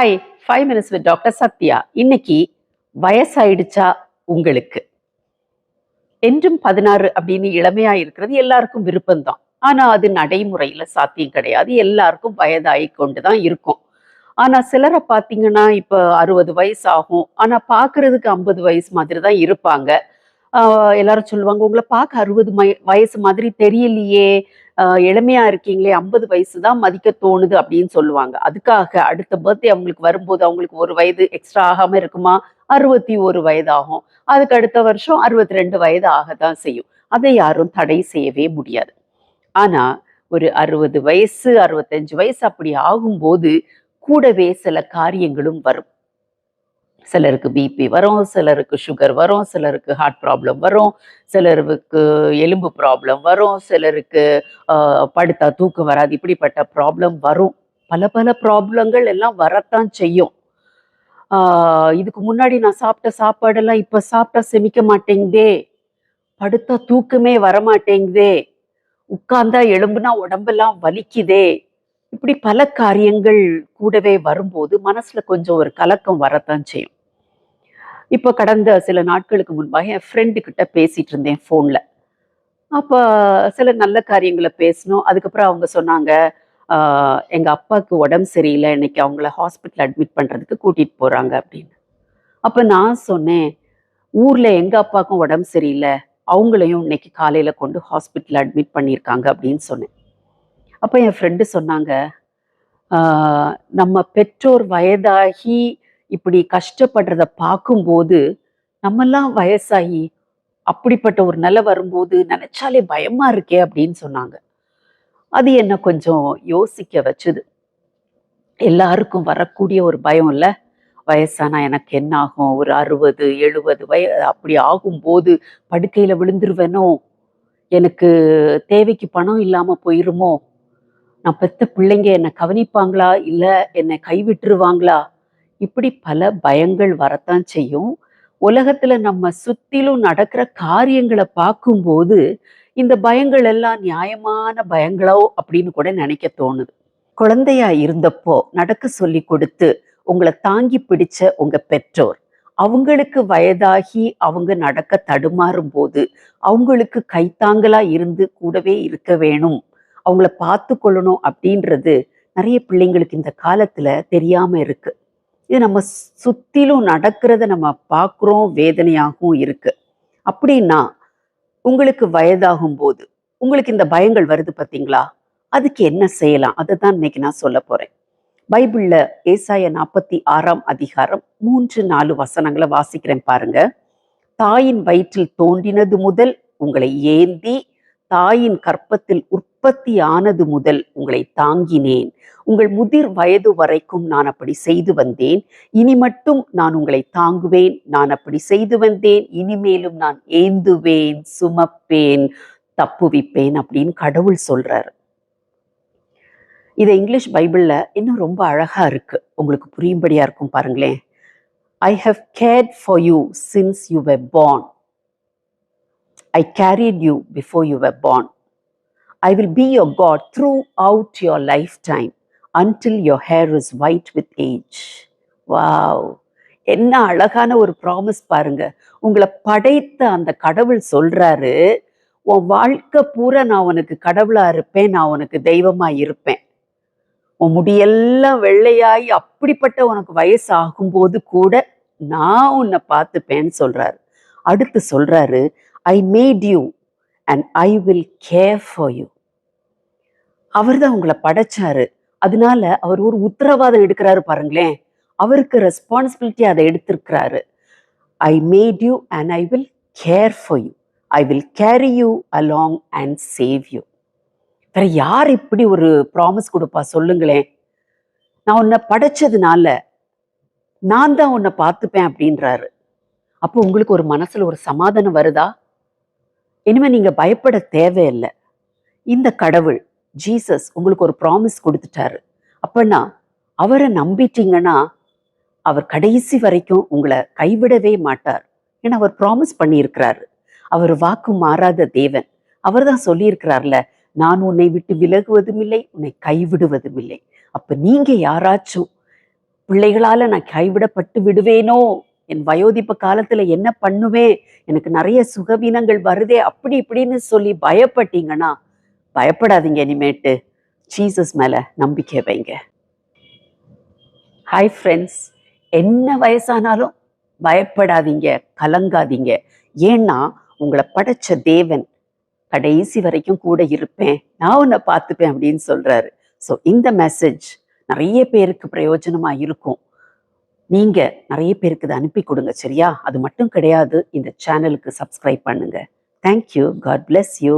Hi five minutes with doctor Sathya இன்னைக்கு வயசாயிடுச்சா உங்களுக்கு? என்றும் பதினாறு அப்படின்னு இளமையா இருக்கிறது எல்லாருக்கும் விருப்பம்தான். ஆனா அது நடைமுறையில சாத்தியம் கிடையாது. எல்லாருக்கும் வயதாகி கொண்டு தான் இருக்கும். ஆனா சிலரை பார்த்தீங்கன்னா இப்போ அறுபது வயசு ஆகும் ஆனா பாக்குறதுக்கு ஐம்பது வயசு மாதிரி தான் இருப்பாங்க. ஆஹ் எல்லாரும் சொல்லுவாங்க உங்களை பார்க்க அறுபது வயசு மாதிரி தெரியலையே. இளமையா இருக்கீங்களே ஐம்பது வயசு தான் மதிக்க தோணுது அப்படின்னு சொல்லுவாங்க. அதுக்காக அடுத்த பர்த்டே அவங்களுக்கு வரும்போது அவங்களுக்கு ஒரு வயது எக்ஸ்ட்ரா ஆகாம இருக்குமா? அறுபத்தி ஒரு வயது ஆகும் அதுக்கு அடுத்த வருஷம் அறுபத்தி ரெண்டு வயது ஆகத்தான் செய்யும். அதை யாரும் தடை செய்யவே முடியாது. ஆனா ஒரு அறுபது வயசு அறுபத்தஞ்சு வயசு அப்படி ஆகும்போது கூடவே சில காரியங்களும் வரும். சிலருக்கு பிபி வரும் சிலருக்கு சுகர் வரும் சிலருக்கு ஹார்ட் ப்ராப்ளம் வரும் சிலருக்கு எலும்பு ப்ராப்ளம் வரும் சிலருக்கு படுத்தா தூக்கம் வராது இப்படிப்பட்ட ப்ராப்ளம் வரும். பல பல ப்ராப்ளங்கள் எல்லாம் வரத்தான் செய்யும். இதுக்கு முன்னாடி நான் சாப்பிட்ட சாப்பாடெல்லாம் இப்போ சாப்பிட்டா செமிக்க மாட்டேங்குதே. படுத்தா தூக்கமே வர மாட்டேங்குதே உட்கார்ந்தா எலும்புனா உடம்பெல்லாம் வலிக்குதே. இப்படி பல காரியங்கள் கூடவே வரும்போது மனசுல கொஞ்சம் ஒரு கலக்கம் வரத்தான் செய்யும். இப்போ கடந்த சில நாட்களுக்கு முன்பாக என் ஃப்ரெண்டு கிட்ட பேசிட்டு இருந்தேன் ஃபோனில் அப்போ சில நல்ல காரியங்களை பேசணும் அதுக்கப்புறம் அவங்க சொன்னாங்க எங்கள் அப்பாவுக்கு உடம்பு சரியில்லை. இன்னைக்கு அவங்கள ஹாஸ்பிட்டல் அட்மிட் பண்ணுறதுக்கு கூட்டிகிட்டு போகிறாங்க அப்படின்னு. அப்போ நான் சொன்னேன் ஊரில் எங்கள் அப்பாவுக்கும் உடம்பு சரியில்லை. அவங்களையும் இன்னைக்கு காலையில் கொண்டு ஹாஸ்பிட்டல் அட்மிட் பண்ணியிருக்காங்க அப்படின்னு சொன்னேன். அப்போ என் ஃப்ரெண்டு சொன்னாங்க நம்ம பெற்றோர் வயதாகி இப்படி கஷ்டப்படுறத பார்க்கும்போது நம்மெல்லாம் வயசாகி அப்படிப்பட்ட ஒரு நிலை வரும்போது நினைச்சாலே பயமா இருக்கே அப்படின்னு சொன்னாங்க. அது என்ன கொஞ்சம் யோசிக்க வச்சுது. எல்லாருக்கும் வரக்கூடிய ஒரு பயம் இல்லை. வயசானா எனக்கு என்ன ஆகும்? ஒரு அறுபது எழுபது வய அப்படி ஆகும்போது படுக்கையில் விழுந்துருவேனோ? எனக்கு தேவைக்கு பணம் இல்லாமல் போயிருமோ? நான் பெத்த பிள்ளைங்க என்னை கவனிப்பாங்களா? இல்லை என்னை கைவிட்டுருவாங்களா? இப்படி பல பயங்கள் வரத்தான் செய்யும். உலகத்துல நம்ம சுத்திலும் நடக்கிற காரியங்களை பார்க்கும்போது இந்த பயங்கள் எல்லாம் நியாயமான பயங்களோ அப்படின்னு கூட நினைக்க தோணுது. குழந்தையா இருந்தப்போ நடக்க சொல்லி கொடுத்து உங்களை தாங்கி பிடிச்ச உங்க பெற்றோர் அவங்களுக்கு வயதாகி அவங்க நடக்க தடுமாறும் போது அவங்களுக்கு கைத்தாங்கலா இருந்து கூடவே இருக்க வேணும் அவங்கள பார்த்து கொள்ளணும் அப்படின்றது நிறைய பிள்ளைங்களுக்கு இந்த காலத்துல தெரியாம இருக்கு. இது நம்ம சுத்திலும் நடக்கிறத நம்ம பார்க்குறோம் வேதனையாகவும் இருக்கு. அப்படின்னா உங்களுக்கு வயதாகும் போது உங்களுக்கு இந்த பயங்கள் வருது பார்த்தீங்களா? அதுக்கு என்ன செய்யலாம்? அதை தான் இன்னைக்கு நான் சொல்ல போறேன். பைபிள்ல ஏசாய நாற்பத்தி ஆறாம் அதிகாரம் மூன்று நாலு வசனங்களை வாசிக்கிறேன் பாருங்க. தாயின் வயிற்றில் தோண்டினது முதல் உங்களை ஏந்தி தாயின் கற்பத்தில் உற்பத்தியானது முதல் உங்களை தாங்கினேன். உங்கள் முதிர் வயது வரைக்கும் நான் அப்படி செய்து வந்தேன். இனி மட்டும் நான் உங்களை தாங்குவேன். நான் அப்படி செய்து வந்தேன். இனிமேலும் நான் ஏந்துவேன் சுமப்பேன் தப்புவிப்பேன் அப்படின்னு கடவுள் சொல்றாரு. இதை இங்கிலீஷ் பைபிள்ல இன்னும் ரொம்ப அழகா இருக்கு. உங்களுக்கு புரியும்படியா இருக்கும் பாருங்களேன். I have care for you since you were born I carried you before you were born. I will be your God throughout your lifetime until your hair is white with age. Wow என்ன அழகான ஒரு promise பாருங்க உங்களை படைத்த அந்த கடவுள் சொல்றாரு உன் வாழ்க்கை பூரா நான் உனக்கு கடவுளா இருப்பேன் நான் உனக்கு தெய்வமா இருப்பேன் உன் முடியெல்லாம் வெள்ளையாகி அப்படிப்பட்ட உனக்கு வயசு ஆகும்போது கூட நான் உன்னை பார்த்துப்பேன்னு சொல்றாரு அடுத்து சொல்றாரு I made you and I will care for you அவர் தான் உங்களை படைச்சாரு. அதனால அவர் ஒரு உத்தரவாதம் எடுக்கிறாரு பாருங்களேன். அவருக்கு ரெஸ்பான்சிபிலிட்டி அதை எடுத்திருக்கிறாரு. I made you and I will care for you I will carry you along and save you வேற யார் இப்படி ஒரு ப்ராமிஸ் கொடுப்பா சொல்லுங்களேன். நான் உன்னை படைச்சதுனால நான் தான் உன்னை பார்த்துப்பேன் அப்படின்றாரு. அப்போ உங்களுக்கு ஒரு மனசுல ஒரு சமாதானம் வருதா? இனிமே நீங்க பயப்பட தேவையில்லை. இந்த கடவுள் ஜீசஸ் உங்களுக்கு ஒரு ப்ராமிஸ் கொடுத்துட்டாரு. அப்பன்னா அவரை நம்பிட்டீங்கன்னா அவர் கடைசி வரைக்கும் உங்களை கைவிடவே மாட்டார். ஏன்னா அவர் ப்ராமிஸ் பண்ணியிருக்கிறாரு. அவர் வாக்கு மாறாத தேவன். அவர் தான் சொல்லியிருக்கிறார்ல நான் உன்னை விட்டு விலகுவதும் இல்லை உன்னை கைவிடுவதும் இல்லை அப்ப நீங்க யாராச்சும் பிள்ளைகளால நான் கைவிடப்பட்டு விடுவேனோ? என் வயோதிப்ப காலத்துல என்ன பண்ணுவேன் எனக்கு நிறைய சுகவீனங்கள் வருதே அப்படி இப்படின்னு சொல்லி பயப்பட்டீங்கன்னா பயப்படாதீங்க இனிமேட்டு. ஜீசஸ் மேல நம்பிக்கை வைங்க. ஹாய் ஃப்ரெண்ட்ஸ் என்ன வயசானாலும் பயப்படாதீங்க கலங்காதீங்க. ஏன்னா உங்களை படைச்ச தேவன் கடைசி வரைக்கும் கூட இருப்பேன். நான் உன்னை பார்த்துப்பேன் அப்படின்னு சொல்றாரு. ஸோ இந்த மெசேஜ் நிறைய பேருக்கு பிரயோஜனமா இருக்கும். நீங்க நிறைய பேருக்கு இதை அனுப்பி கொடுங்க சரியா? அது மட்டும் கிடையாது. இந்த சேனலுக்கு சப்ஸ்கிரைப் பண்ணுங்க. Thank you God bless you